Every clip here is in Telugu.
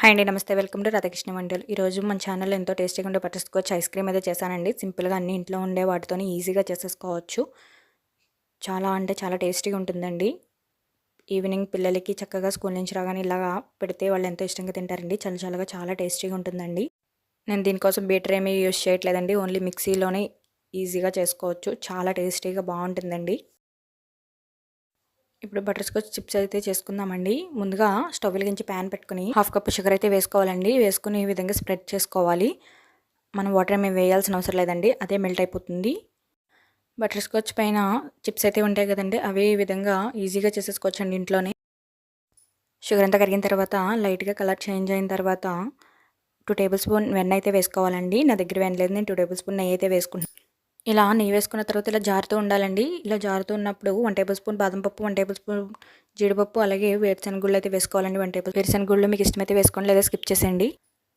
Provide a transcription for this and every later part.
హాయ్ అండి నమస్తే. వెల్కమ్ టు రాధాకృష్ణ వంటలు ఈరోజు మన ఛానల్ ఎంతో టేస్టీగా ఉండే బటర్స్కాచ్ ఐస్ క్రీమ్ అయితే చేశానండి. సింపుల్గా అన్ని ఇంట్లో ఉండే వాటితోనే ఈజీగా చేసేసుకోవచ్చు. చాలా అంటే చాలా టేస్టీగా ఉంటుందండి. ఈవినింగ్ పిల్లలకి చక్కగా స్కూల్ నుంచి రాగానే ఇలాగా పెడితే వాళ్ళు ఎంతో ఇష్టంగా తింటారండి. చాలా చాలాగా చాలా టేస్టీగా ఉంటుందండి. నేను దీనికోసం బీటర్ ఏమీ యూజ్ చేయట్లేదండి. ఓన్లీ మిక్సీలోనే ఈజీగా చేసుకోవచ్చు. చాలా టేస్టీగా బాగుంటుందండి. ఇప్పుడు బటర్ స్కాచ్ చిప్స్ అయితే చేసుకుందామండి. ముందుగా స్టవ్ వెలిగించి ప్యాన్ పెట్టుకుని హాఫ్ కప్ షుగర్ అయితే వేసుకోవాలండి. వేసుకుని ఈ విధంగా స్ప్రెడ్ చేసుకోవాలి. మనం వాటర్ ఏమి వేయాల్సిన అవసరం లేదండి. అదే మెల్ట్ అయిపోతుంది. బటర్ స్కాచ్ పైన చిప్స్ అయితే ఉంటాయి కదండి. అవి ఈ విధంగా ఈజీగా చేసేసుకోవచ్చండి ఇంట్లోనే. షుగర్ అంతా కరిగిన తర్వాత లైట్గా కలర్ చేంజ్ అయిన తర్వాత టూ టేబుల్ స్పూన్ వెన్న అయితే వేసుకోవాలండి. నా దగ్గర వెన్న లేదు నేను టూ టేబుల్ స్పూన్ నెయ్యి అయితే వేసుకుంటాను ఇలా నెయ్యి వేసుకున్న తర్వాత ఇలా జారుతూ ఉండాలండి. ఇలా జారుతూ ఉన్నప్పుడు వన్ టేబుల్ స్పూన్ బాదం పప్పు వన్ టేబుల్ స్పూన్ జీడిపప్పు అలాగే వేరుశనగుళ్ళు అయితే వేసుకోవాలండి వన్ టేబుల్ వేరుశనగుళ్ళు మీకు ఇష్టమైతే వేసుకోండి లేదా స్కిప్ చేసేయండి.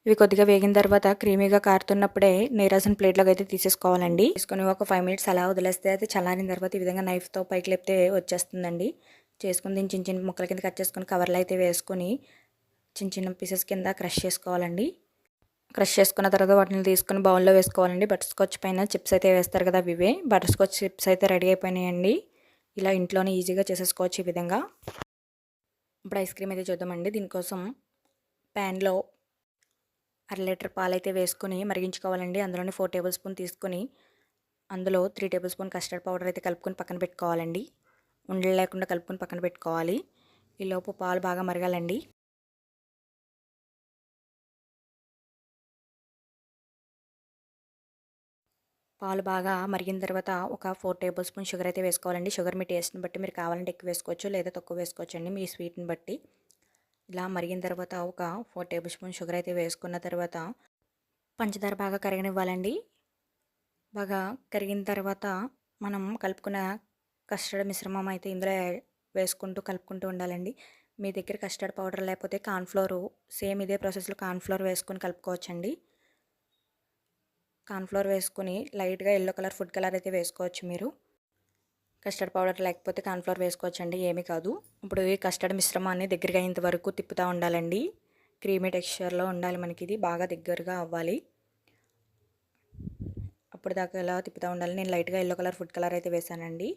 ఇవి కొద్దిగా వేగిన తర్వాత క్రీమీగా కారుతున్నప్పుడే నీరాసిన ప్లేట్లోకి అయితే తీసేసుకోవాలండి. తీసుకొని ఒక ఫైవ్ మినిట్స్ అలా వదిలేస్తే అయితే చల్లారిన తర్వాత ఈ విధంగా నైఫ్తో పైకి లేపితే వచ్చేస్తుందండి. చేసుకుని దీన్ని చిన్న చిన్న ముక్కల కింద కట్ చేసుకొని కవర్లో అయితే వేసుకొని చిన్న చిన్న పీసెస్ కింద క్రష్ చేసుకోవాలండి. క్రష్ చేసుకున్న తర్వాత వాటిని తీసుకుని బౌల్లో వేసుకోవాలండి. బటర్ స్కాచ్ పైన చిప్స్ అయితే వేస్తారు కదా ఇవే. బటర్ స్కాచ్ చిప్స్ అయితే రెడీ అయిపోయినాయండి. ఇలా ఇంట్లోనే ఈజీగా చేసేసుకోవచ్చు ఈ విధంగా. ఇప్పుడు ఐస్ క్రీమ్ అయితే చూద్దామండి. దీనికోసం ప్యాన్లో అర లీటర్ పాలు అయితే వేసుకొని మరిగించుకోవాలండి. అందులోనే ఫోర్ టేబుల్ స్పూన్ తీసుకొని అందులో three tablespoon custard powder అయితే కలుపుకొని పక్కన పెట్టుకోవాలండి. ఉండలు లేకుండా కలుపుకొని పక్కన పెట్టుకోవాలి. ఈలోపు పాలు బాగా మరగాలండి. పాలు బాగా మరిగిన తర్వాత ఒక ఫోర్ టేబుల్ స్పూన్ షుగర్ అయితే వేసుకోవాలండి. షుగర్ మీ టేస్ట్ని బట్టి మీరు కావాలంటే ఎక్కువ వేసుకోవచ్చు లేదా తక్కువ వేసుకోవచ్చు అండి మీ స్వీట్ని బట్టి. ఇలా మరిగిన తర్వాత ఒక ఫోర్ టేబుల్ స్పూన్ షుగర్ అయితే వేసుకున్న తర్వాత పంచదార బాగా కరగనివ్వాలండి. బాగా కరిగిన తర్వాత మనం కలుపుకున్న కస్టర్డ్ మిశ్రమం అయితే ఇందులో వేసుకుంటూ కలుపుకుంటూ ఉండాలండి. మీ దగ్గర కస్టర్డ్ పౌడర్ లేకపోతే కార్న్ఫ్లోరు సేమ్ ఇదే ప్రాసెస్లో కార్న్ఫ్లోర్ వేసుకొని కలుపుకోవచ్చండి. కార్న్ఫ్లోర్ వేసుకుని లైట్గా ఎల్లో కలర్ ఫుడ్ కలర్ అయితే వేసుకోవచ్చు మీరు. కస్టర్డ్ పౌడర్ లేకపోతే కార్న్ఫ్లోర్ వేసుకోవచ్చు అండి ఏమీ కాదు. ఇప్పుడు ఈ కస్టర్డ్ మిశ్రమాన్ని దగ్గరగా అయ్యేంత వరకు తిప్పుతూ ఉండాలండి. క్రీమీ టెక్స్చర్లో ఉండాలి మనకి ఇది బాగా దగ్గరగా అవ్వాలి. అప్పుడు దాకా ఎలా తిప్పుతూ ఉండాలి. నేను లైట్గా ఎల్లో కలర్ ఫుడ్ కలర్ అయితే వేసానండి.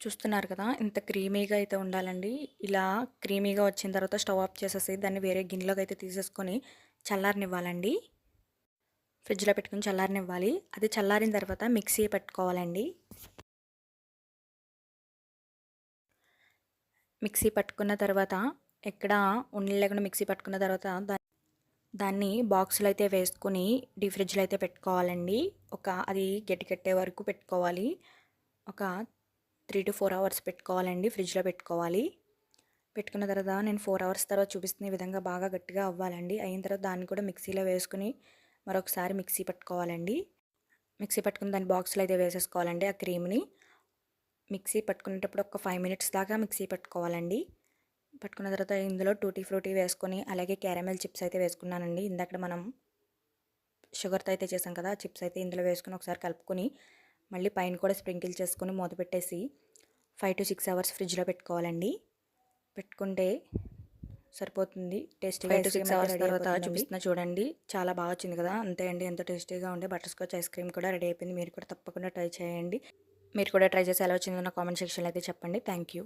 చూస్తున్నారు కదా ఇంత క్రీమీగా అయితే ఉండాలండి. ఇలా క్రీమీగా వచ్చిన తర్వాత స్టవ్ ఆఫ్ చేసేసి దాన్ని వేరే గిన్నెలోకి అయితే తీసేసుకొని చల్లారనివ్వాలండి. ఫ్రిడ్జ్లో పెట్టుకుని చల్లారనివ్వాలి. అది చల్లారిన తర్వాత మిక్సీ పెట్టుకోవాలండి. మిక్సీ పట్టుకున్న తర్వాత ఎక్కడ ఉన్నీళ్ళు లేకుండా మిక్సీ పట్టుకున్న తర్వాత దాన్ని బాక్సులు అయితే వేసుకుని డీ ఫ్రిడ్జ్లో అయితే పెట్టుకోవాలండి. ఒక అది గట్టి కట్టే వరకు పెట్టుకోవాలి. ఒక త్రీ టు ఫోర్ అవర్స్ పెట్టుకోవాలండి ఫ్రిడ్జ్లో పెట్టుకోవాలి. పెట్టుకున్న తర్వాత నేను ఫోర్ అవర్స్ తర్వాత చూపిస్తున్న విధంగా బాగా గట్టిగా అవ్వాలండి. అయిన తర్వాత దాన్ని కూడా మిక్సీలో వేసుకుని మరొకసారి మిక్సీ పట్టుకోవాలండి. మిక్సీ పట్టుకుని దాని బాక్స్లో అయితే వేసేసుకోవాలండి ఆ క్రీమ్ని. మిక్సీ పట్టుకునేటప్పుడు ఒక ఫైవ్ మినిట్స్ దాకా మిక్సీ పట్టుకోవాలండి. పట్టుకున్న తర్వాత ఇందులో టూటీ ఫ్రూటీ వేసుకొని అలాగే క్యారమెల్ చిప్స్ అయితే వేసుకున్నానండి. ఇందాక మనం షుగర్తో అయితే చేసాం కదా చిప్స్ అయితే ఇందులో వేసుకుని ఒకసారి కలుపుకొని మళ్ళీ పైన కూడా స్ప్రింకిల్ చేసుకొని మూత పెట్టేసి ఫైవ్ టు సిక్స్ అవర్స్ ఫ్రిడ్జ్లో పెట్టుకోవాలండి. పెట్టుకుంటే సరిపోతుంది. టేస్టీగా ఐస్ క్రీమ్ అవర్స్ తర్వాత చూపిస్తున్నా చూడండి. చాలా బాగా వచ్చింది కదా. అంతే అండి. ఎంతో టేస్టీగా ఉండే బటర్ స్కాచ్ ఐస్ క్రీమ్ కూడా రెడీ అయిపోయింది. మీరు కూడా తప్పకుండా ట్రై చేయండి. మీరు కూడా ట్రై చేసి ఎలా వచ్చిందో నా కామెంట్ సెక్షన్లో అయితే చెప్పండి. Thank you